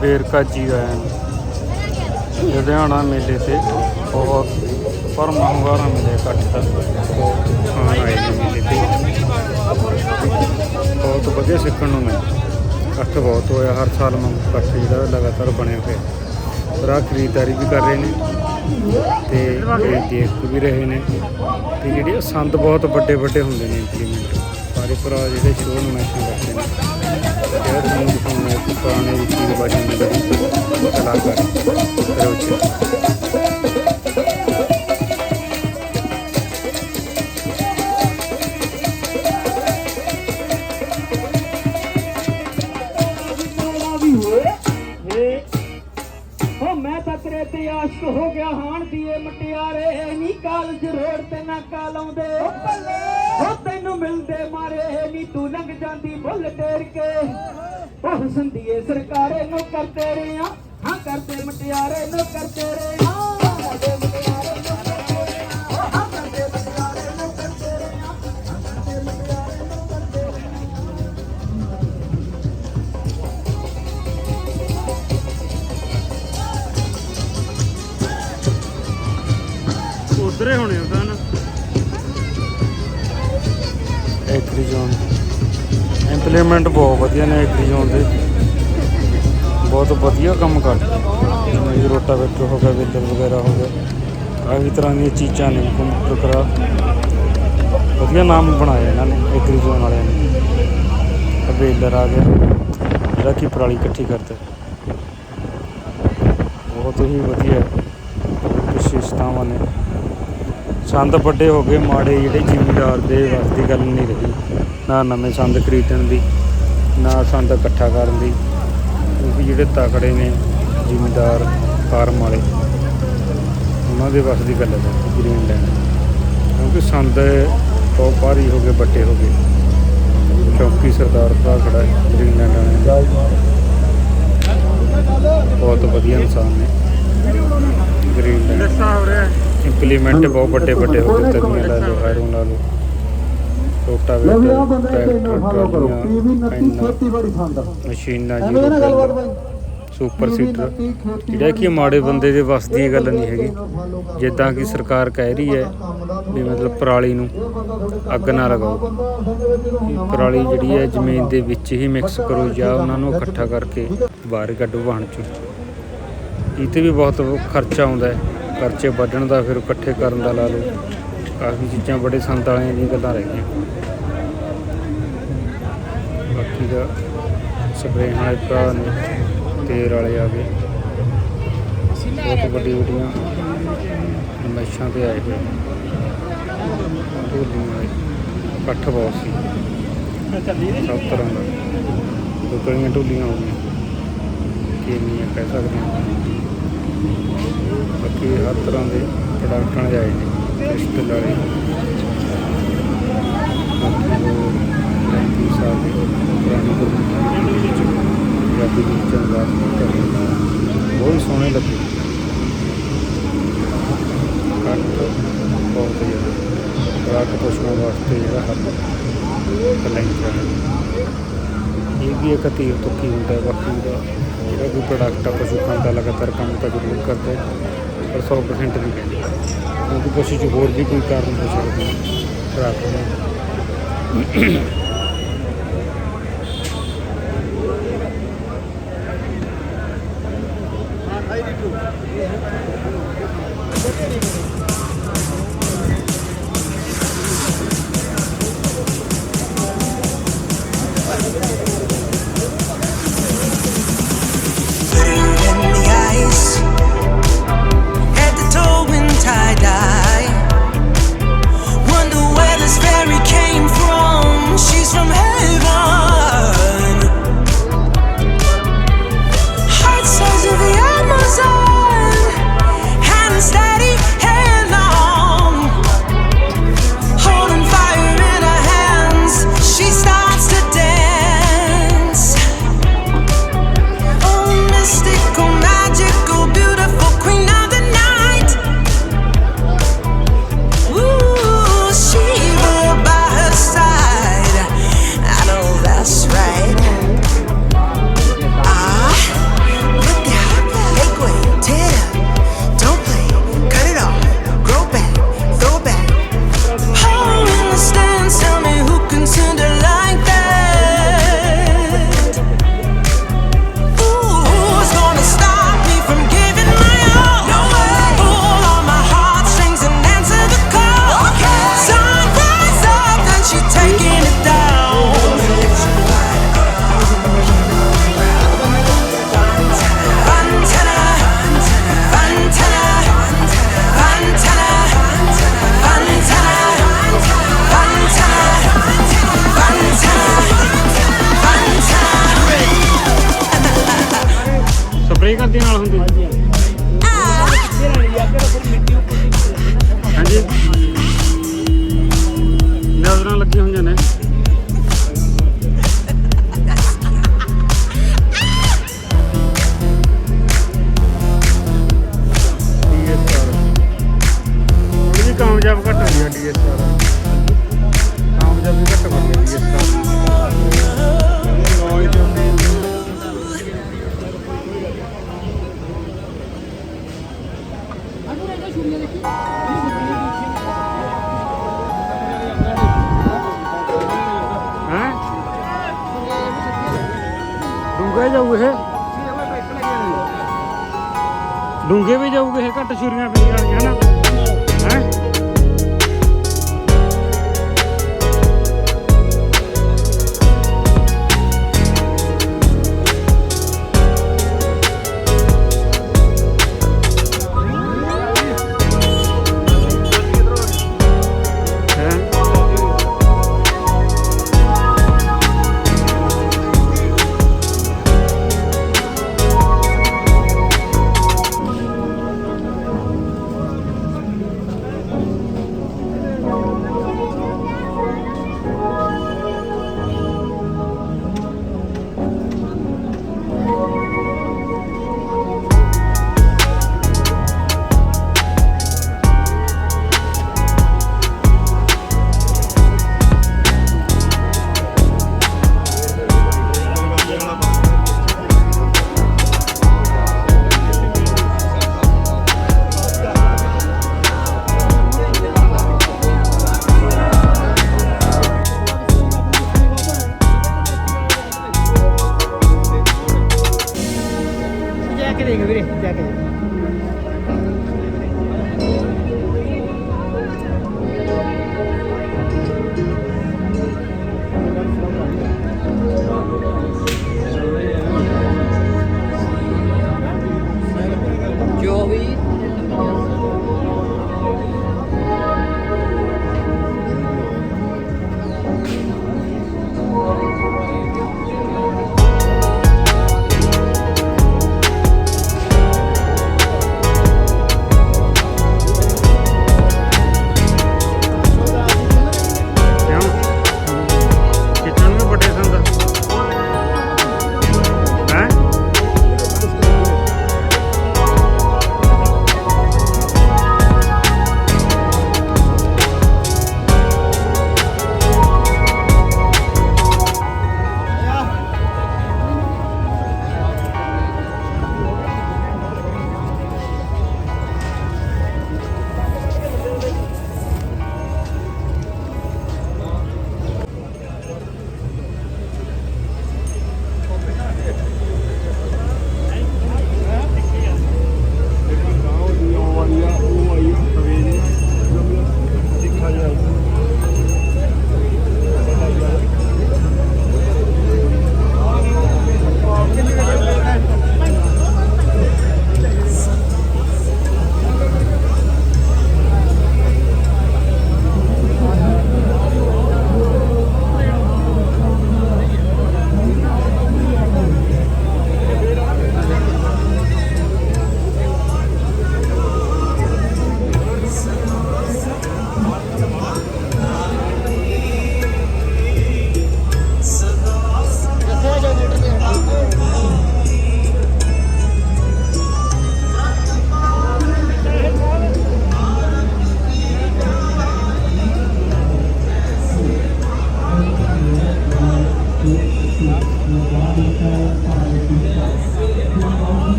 ਵੇਰਕਾ ਜੀ ਆਇਆ ਨੇ ਲੁਧਿਆਣਾ ਮੇਲੇ ਤੇ ਬਹੁਤ ਪਰਮ ਹੁੰਗਾਰਾ ਮਿਲੇ ਇਕੱਠ ਦਾ ਖਾਣ ਆਏ ਨੇ ਮੇਲੇ ਤੇ। ਬਹੁਤ ਵਧੀਆ ਸਿੱਖਣ ਨੂੰ ਮਿਲਿਆ। ਇਕੱਠ ਬਹੁਤ ਹੋਇਆ, ਹਰ ਸਾਲ ਮੰਗ ਇਕੱਠ ਜਿਹੜਾ ਲਗਾਤਾਰ ਬਣਿਆ ਹੋਇਆ ਭਰਾ ਖਰੀਦਦਾਰੀ ਵੀ ਕਰ ਰਹੇ ਨੇ ਤੇ ਇਹ ਦੇਖ ਵੀ ਰਹੇ ਨੇ। ਤੇ ਜਿਹੜੇ ਸੰਦ ਬਹੁਤ ਵੱਡੇ ਵੱਡੇ ਹੁੰਦੇ ਨੇ ਇੰਪਲੀਮੈਂਟ ਸਾਰੇ ਭਰਾ ਜਿਹੜੇ ਸ਼ੋਅ ਨੂੰ ਨਮਾਇਸ਼ਾਂ ਕਰਦੇ ਨੇ। ਨੀ ਤੂੰ ਲੰਘ ਜਾਂਦੀ ਭੁੱਲ ਤੇਰ ਕੇ। ਉਹ ਸੰਦੀਏ ਸਰਕਾਰੇ ਨੂੰ ਕਰਦੇ ਰਿਆਂ ਹਾਂ, ਕਰਦੇ ਮਟਿਆਰੇ ਨੂੰ ਕਰਦੇ ਰਿਆਂ ਕਰਦੇ ਮਟਿਆਰੇ ਨੂੰ ਕਰਦੇ ਰਿਆਂ ਹਾਂ, ਕਰਦੇ ਮਟਿਆਰੇ ਨੂੰ ਕਰਦੇ ਰਿਆਂ ਹਾਂ, ਕਰਦੇ ਮਟਿਆਰੇ ਨੂੰ ਕਰਦੇ ਰਿਆਂ ਉਧਰੇ ਹੋਣੇ ਐਗਰੀ ਜ਼ੋਨ ਇੰਪਲੀਮੈਂਟ ਬਹੁਤ ਵਧੀਆ ਨੇ ਐਗਰੀ ਜ਼ੋਨ ਦੇ। ਬਹੁਤ ਵਧੀਆ ਕੰਮ ਕਰਦੇ। ਜਿਵੇਂ ਕਿ ਰੋਟਾਵੇਟਰ ਹੋ ਗਿਆ ਵੇਲਰ ਵਗੈਰਾ ਹੋ ਗਿਆ। ਕਾਫੀ ਤਰ੍ਹਾਂ ਦੀਆਂ ਚੀਜ਼ਾਂ ਨੇ ਕੰਪਿਊਟਰ ਕਰਾ। ਵਧੀਆ ਨਾਮ ਬਣਾਇਆ ਇਹਨਾਂ ਨੇ ਐਗਰੀ ਜ਼ੋਨ ਵਾਲਿਆਂ ਨੇ। ਵੇਲਰ ਆ ਗਿਆ। ਜਿਹੜਾ ਕਿ ਪਰਾਲੀ ਇਕੱਠੀ ਕਰਦਾ। ਬਹੁਤ ਹੀ ਵਧੀਆ ਵਿਸ਼ੇਸ਼ਤਾਵਾਂ ਨੇ। ਸੰਦ ਵੱਡੇ ਹੋ ਗਏ, ਮਾੜੇ ਜਿਹੜੇ ਜ਼ਿਮੀਦਾਰ ਦੇ ਵੱਸ ਦੀ ਗੱਲ ਨਹੀਂ ਰਹੀ। ਨਾ ਨਵੇਂ ਸੰਦ ਖਰੀਦਣ ਦੀ, ਨਾ ਸੰਦ ਇਕੱਠਾ ਕਰਨ ਦੀ। ਕਿਉਂਕਿ ਜਿਹੜੇ ਤਕੜੇ ਨੇ ਜ਼ਿਮੀਦਾਰ, ਫਾਰਮ ਵਾਲੇ, ਉਹਨਾਂ ਦੇ ਵੱਸ ਦੀ ਗੱਲ ਹੈ ਗ੍ਰੀਨ ਲੈਂਡ ਕਿਉਂਕਿ ਸੰਦ ਬਹੁਤ ਭਾਰੀ ਹੋ ਗਏ, ਵੱਡੇ ਹੋ ਗਏ। ਚੌਕੀ ਸਰਦਾਰ ਭਰਾ ਖੜਾ ਹੈ ਗ੍ਰੀਨ ਲੈਂਡ ਵਾਲਿਆਂ ਬਹੁਤ ਵਧੀਆ ਇਨਸਾਨ ਨੇ। ਗ੍ਰੀਨ ਲੈਂਡ ਹੋ ਰਿਹਾ ਇੰਪਲੀਮੈਂਟ ਬਹੁਤ ਵੱਡੇ ਵੱਡੇ ਹੋ ਗਏ ਤਵੀਆਂ ਲਾ ਲਓ ਹਾਇਰੋਂ ਲਾ ਲਓ ਰੋਟਾਵੇਟਰ ਟਰੈਕਟਰ ਪੀਵੀ 29 ਟਰਾਲੀਆਂ ਖੇਤੀਬਾੜੀ ਫੰਡ ਮਸ਼ੀਨਾਂ ਬਾਈ। Super seeder. ਜਿਹੜਾ ਕਿ ਮਾੜੇ ਬੰਦੇ ਦੇ ਵੱਸ ਦੀ ਗੱਲ ਨਹੀਂ ਹੈਗੀ। ਜਿੱਦਾਂ ਕਿ ਸਰਕਾਰ ਕਹਿ ਰਹੀ ਹੈ ਵੀ ਮਤਲਬ ਪਰਾਲੀ ਨੂੰ ਅੱਗ ਨਾ ਲਗਾਓ। ਪਰਾਲੀ ਜਿਹੜੀ ਹੈ ਜ਼ਮੀਨ ਦੇ ਵਿੱਚ ਹੀ ਮਿਕਸ ਕਰੋ ਜਾਂ ਉਹਨਾਂ ਨੂੰ ਇਕੱਠਾ ਕਰਕੇ ਬਾਹਰ ਕੱਢੋ ਵਾਹਣ ਚੋਂ। ਇਹ ਤੇ ਵੀ ਬਹੁਤ ਖਰਚਾ ਆਉਂਦਾ ਹੈ। ਖਰਚੇ ਵੱਢਣ ਦਾ ਫਿਰ ਇਕੱਠੇ ਕਰਨ ਦਾ ਲਾ ਲਓ। ਕਾਫੀ ਚੀਜ਼ਾਂ ਬੜੇ ਸੰਤ ਵਾਲਿਆਂ ਦੀਆਂ ਗੱਲਾਂ ਰਹਿ ਗਈਆਂ। ਬਾਕੀ ਦਾ ਸਪਰੇਅ ਵਾਲੇ ਭਰਾ ਨੇ ਤੇਰ ਵਾਲੇ ਆ ਗਏ। ਬਹੁਤ ਵੱਡੀ ਵੱਡੀਆਂ ਨਮੈਸ਼ਾਂ ਤੇ ਆਏ ਹੋਏ। ਢੋਲੀਆਂ ਇਕੱਠ ਬਹੁਤ ਸੀ। ਸਭ ਤਰ੍ਹਾਂ ਦਾ। ਦੁਕੜੀਆਂ ਢੋਲੀਆਂ ਹੋ ਗਈਆਂ। ਕੇਮੀਆਂ ਕਹਿ ਸਕਦੇ ਹਾਂ। ਬਾਕੀ ਹਰ ਤਰ੍ਹਾਂ ਦੇ ਪ੍ਰੋਡਕਟਾਂ ਵਾਲੇ ਆਏ ਨੇ ਕ੍ਰਿਸਟਲ ਵਾਲੇ। ਬਾਕੀ ਹੋਰ ਲੈਂਕੀ ਸਾਹਿਬ ਦੇ ਪੁਰਾਣੇ ਗੁਰਮੁਖੀ ਵਿੱਚ ਪੰਜਾਬੀ ਦੀ ਚੰਗਾ ਬਹੁਤ ਸੋਹਣੇ ਲੱਗੇ। ਕੱਟ ਬਹੁਤ ਜ਼ਿਆਦਾ। ਰੱਖ ਪਸ਼ੂਆਂ ਵਾਸਤੇ ਜਿਹੜਾ ਹੱਥ ਕਲੈਂਚਰ ਇਹ ਵੀ ਇੱਕ ਤੀਰ ਤੁੱਕੀ ਹੁੰਦਾ, ਬਾਕੀ ਦਾ ਜਿਹੜਾ ਵੀ ਪ੍ਰੋਡਕਟ ਆ ਪਸ਼ੂ ਖਾਂਦਾ ਲਗਾਤਾਰ ਕੰਮ ਤਾਂ ਜ਼ਰੂਰ ਕਰਦਾ ਹੈ, ਪਰ 100% ਨਹੀਂ ਕਹਿੰਦੇ। ਕਿਉਂਕਿ ਪਸ਼ੂ 'ਚ ਹੋਰ ਵੀ ਕੋਈ ਕਾਰਨ ਹੋ ਸਕਦੇ ਨੇ ਖੁਰਾਕ ਦਾ in ਦੇ ਨਾਲ ਹੁੰਦੀ। ਹਾਂਜੀ। ਹਾਂਜੀ ਨਜ਼ਰਾਂ ਲੱਗੀਆਂ ਹੋਈਆਂ ਨੇ। ਕਾਮਯਾਬ ਘਟ ਹੋਈ ਡੀਐਸਆਰ। ਡੂੰਗੇ ਵੀ ਜਾਊਗੇ ਇਹ ਘੱਟ ਛੁਰੀਆਂ ਪਈਆਂ ਵਾਲੀਆਂ ਹਨਾ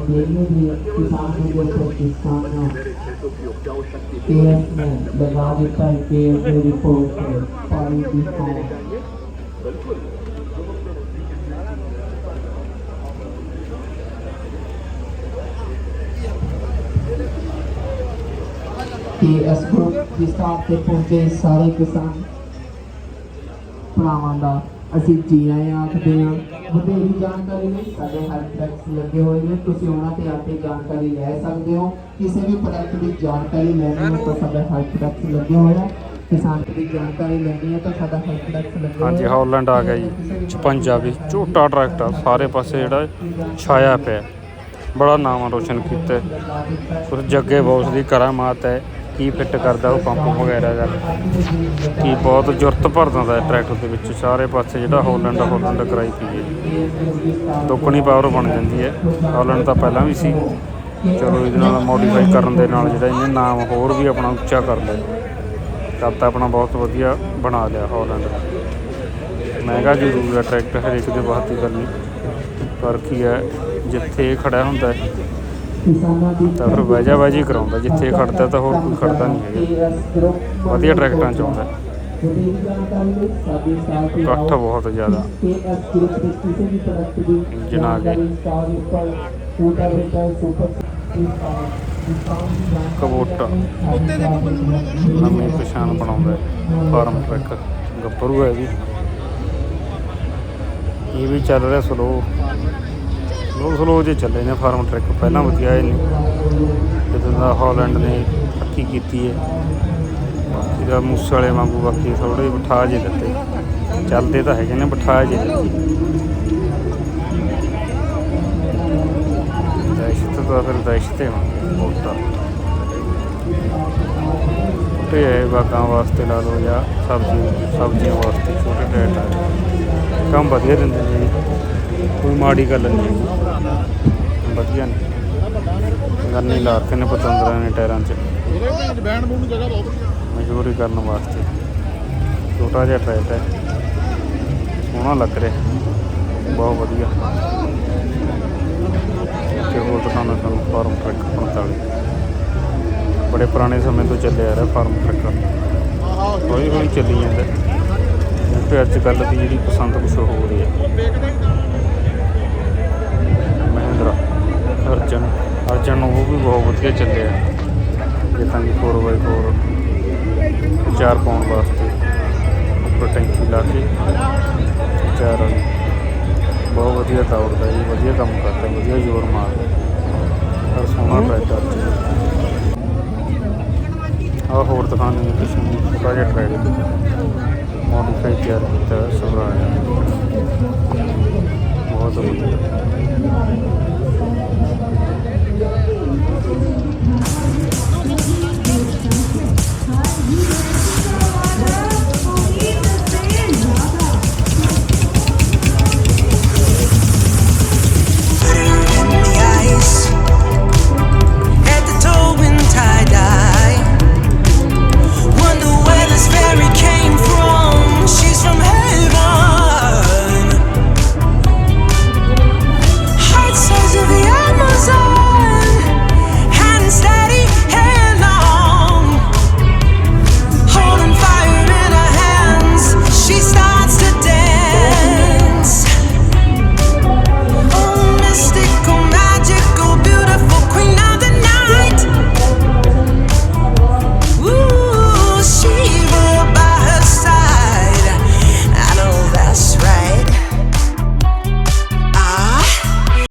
Bienvenido Pierre Smith, the body type Pierre Beauty Porter, Polly Before. TS Group ਦੇ ਸਾਥ ਤੇ ਪਹੁੰਚੇ ਸਾਰੇ ਕਿਸਾਨ ਭਰਾਵਾਂ ਦਾ ਅਸੀਂ ਜੀ ਆਖਦੇ ਹਾਂ ਵਧੇਰੀ ਜਾਣਕਾਰੀ ਲਈ ਸਾਡੇ ਹੈਲਪ ਲੱਗੇ ਹੋਏ ਨੇ। ਤੁਸੀਂ ਉਹਨਾਂ ਤੇ ਆ ਕੇ ਜਾਣਕਾਰੀ ਲੈ ਸਕਦੇ ਹੋ। ਕਿਸੇ ਵੀ ਪ੍ਰੋਡਕਟ ਦੀ ਜਾਣਕਾਰੀ ਲੈਣੀ ਹੈ ਤਾਂ ਸਾਡਾ ਹੈਲਪ ਲੱਗੇ ਹੋਏ ਹੈ ਕਿਸਾਨ ਦੀ ਜਾਣਕਾਰੀ ਲੈਣੀ ਹੈ ਤਾਂ ਸਾਡਾ ਹੈਲਪ ਡੈਸਕ ਲੱਗੇ ਹਾਂਜੀ ਹੋਇਆ ਆ ਗਿਆ ਜੀ। 56 ਵੀ। ਝੋਟਾ ਟਰੈਕਟਰ ਸਾਰੇ ਪਾਸੇ ਜਿਹੜਾ ਛਾਇਆ ਪਿਆ। ਬੜਾ ਨਾਮ ਰੋਸ਼ਨ ਕੀਤਾ। ਹੈ। ਜੱਗੇ ਬੌਸ ਦੀ ਕਰਾਮਾਤ ਹੈ। ਕੀ ਫਿੱਟ ਕਰਦਾ, ਉਹ ਪੰਪ ਵਗੈਰਾ ਦਾ। ਕੀ ਬਹੁਤ ਜ਼ੁਰਤ ਭਰ ਦਿੰਦਾ ਹੈ ਟਰੈਕਟਰ ਦੇ ਵਿੱਚ। ਸਾਰੇ ਪਾਸੇ ਜਿਹੜਾ ਹੌਲੈਂਡ ਹੌਲੈਂਡ ਕਰਾਈ ਪਈ ਹੈ। ਦੁੱਗਣੀ ਪਾਵਰ ਬਣ ਜਾਂਦੀ ਹੈ। ਹੌਲੈਂਡ ਤਾਂ ਪਹਿਲਾਂ ਵੀ ਸੀ। ਚਲੋ, ਇਹਦੇ ਨਾਲ ਮੋਡੀਫਾਈ ਕਰਨ ਦੇ ਨਾਲ ਜਿਹੜਾ ਇਹਨੇ ਨਾਮ ਹੋਰ ਵੀ ਆਪਣਾ ਉੱਚਾ ਕਰ ਲਿਆ। ਤਦ ਤਾਂ ਆਪਣਾ ਬਹੁਤ ਵਧੀਆ ਬਣਾ ਲਿਆ ਹੌਲੈਂਡ ਮਹਿੰਗਾ ਜ਼ਰੂਰ ਹੈ ਟਰੈਕਟਰ, ਹਰੇਕ ਦੇ ਬਾਤ ਦੀ ਗੱਲ ਪਰ ਕੀ ਹੈ, ਜਿੱਥੇ ਇਹ ਖੜਾ ਹੁੰਦਾ ਹੈ ਕਿਸਾਨਾਂ ਦੀ ਤਾਂ ਫਿਰ ਵਾਜਾ ਵਾਜੀ ਕਰਾਉਂਦਾ, ਜਿੱਥੇ ਖੜਦਾ ਤਾਂ ਹੋਰ ਕੋਈ ਖੜਦਾ ਨਹੀਂ ਹੈਗਾ। ਵਧੀਆ ਟਰੈਕਟਰਾਂ 'ਚ ਆਉਂਦਾ। ਇਕੱਠ ਬਹੁਤ ਜ਼ਿਆਦਾ। KS ਗਰੁੱਪ ਇੰਜਨ ਆ ਗਏ। ਕਬੋਟਾ। ਨਵੀਂ ਪਛਾਣ ਬਣਾਉਂਦਾ ਫਾਰਮ ਟਰੈਕ। ਗੱਭਰੂ ਹੈ ਵੀ ਇਹ ਵੀ ਚੱਲ ਰਿਹਾ ਸਲੋ ਸਲੋ ਸਲੋ ਜੇ ਚੱਲੇ ਨੇ ਫਾਰਮ ਟਰੈਕ, ਪਹਿਲਾਂ ਵਧੀਆ ਆਏ ਨੇ। ਜਦੋਂ ਦਾ ਹਾਲੈਂਡ ਨੇ ਪੱਕੀ ਕੀਤੀ ਹੈ ਬਾਕੀ ਦਾ ਮੂਸੇ ਵਾਲੇ ਵਾਂਗੂ ਬਾਕੀ ਥੋੜੇ ਬਿਠਾ ਜੇ ਦਿੱਤੇ। ਚੱਲਦੇ ਤਾਂ ਹੈਗੇ ਨੇ ਬਿਠਾ ਜੇ ਦਿੱਤੇ। ਦਹਿਸ਼ਤ ਤਾਂ ਫਿਰ ਦਹਿਸ਼ਤ ਹੀ ਮੋਟਾ ਛੋਟੇ ਹੈ ਬਾਗਾਂ ਵਾਸਤੇ ਲਾ ਲਓ ਜਾਂ ਸਬਜ਼ੀ, ਸਬਜ਼ੀਆਂ ਵਾਸਤੇ ਛੋਟੇ ਟਰੈਕਟਰ ਆ ਕੰਮ ਵਧੀਆ ਦਿੰਦੇ ਨੇ ਜੀ। ਕੋਈ ਮਾੜੀ ਗੱਲ ਨਹੀਂ ਹੈਗੀ ਵਧੀਆ ਨੇ। ਲਾ ਲਾਤੇ ਨੇ ਪਤੰਦਰਾਂ ਨੇ ਟਾਇਰਾਂ 'ਚ। ਮਜ਼ਦੂਰੀ ਕਰਨ ਵਾਸਤੇ। ਛੋਟਾ ਜਿਹਾ ਟਰੈਕਟਰ ਹੈ। ਸੋਹਣਾ ਲੱਗ ਰਿਹਾ। ਬਹੁਤ ਵਧੀਆ। ਤੇ ਹੋਰ ਦਿਖਾਉਣਾ ਸਾਨੂੰ ਫਾਰਮ ਟਰੈਕ 45 ਬੜੇ ਪੁਰਾਣੇ ਸਮੇਂ ਤੋਂ ਚੱਲਿਆ ਆ ਰਿਹਾ ਫਾਰਮ ਟਰੱਕ ਹੌਲੀ ਹੌਲੀ ਚੱਲੀ ਜਾਂਦਾ। ਕਿਉਂਕਿ ਅੱਜ ਕੱਲ੍ਹ ਦੀ ਜਿਹੜੀ ਪਸੰਦ ਕੁਛ ਹੋ ਰਹੀ ਹੈ ਮਹਿੰਦਰਾ ਅਰਜਨ। ਅਰਜਨ ਉਹ ਵੀ ਬਹੁਤ ਵਧੀਆ ਚੱਲਿਆ ਜਿੱਦਾਂ ਕਿ 4x4 ਚਾਰ ਪਾਉਣ ਵਾਸਤੇ ਉੱਪਰ ਟੈਂਕੀ ਲਾ ਕੇ ਚਾਰ ਬਹੁਤ ਵਧੀਆ ਦੌੜਦਾ ਜੀ ਵਧੀਆ ਕੰਮ ਕਰਦਾ ਵਧੀਆ ਜ਼ੋਰ ਮਾਰਦਾ। ਪਰ ਸੋਹਣਾ ਟਰੈਕਟਰ ਜੀ ਆਹ ਹੋਰ ਦਿਖਾਉਂਦੇ ਨੇ ਕਿਸੇ ਨੂੰ ਛੋਟਾ ਜਿਹਾ ਟਰੈਕਟਰ ਮੋਡੀਫਾਈ ਤਿਆਰ ਕੀਤਾ ਸਵਰਾਜ ਬਹੁਤ ਵਧੀਆ।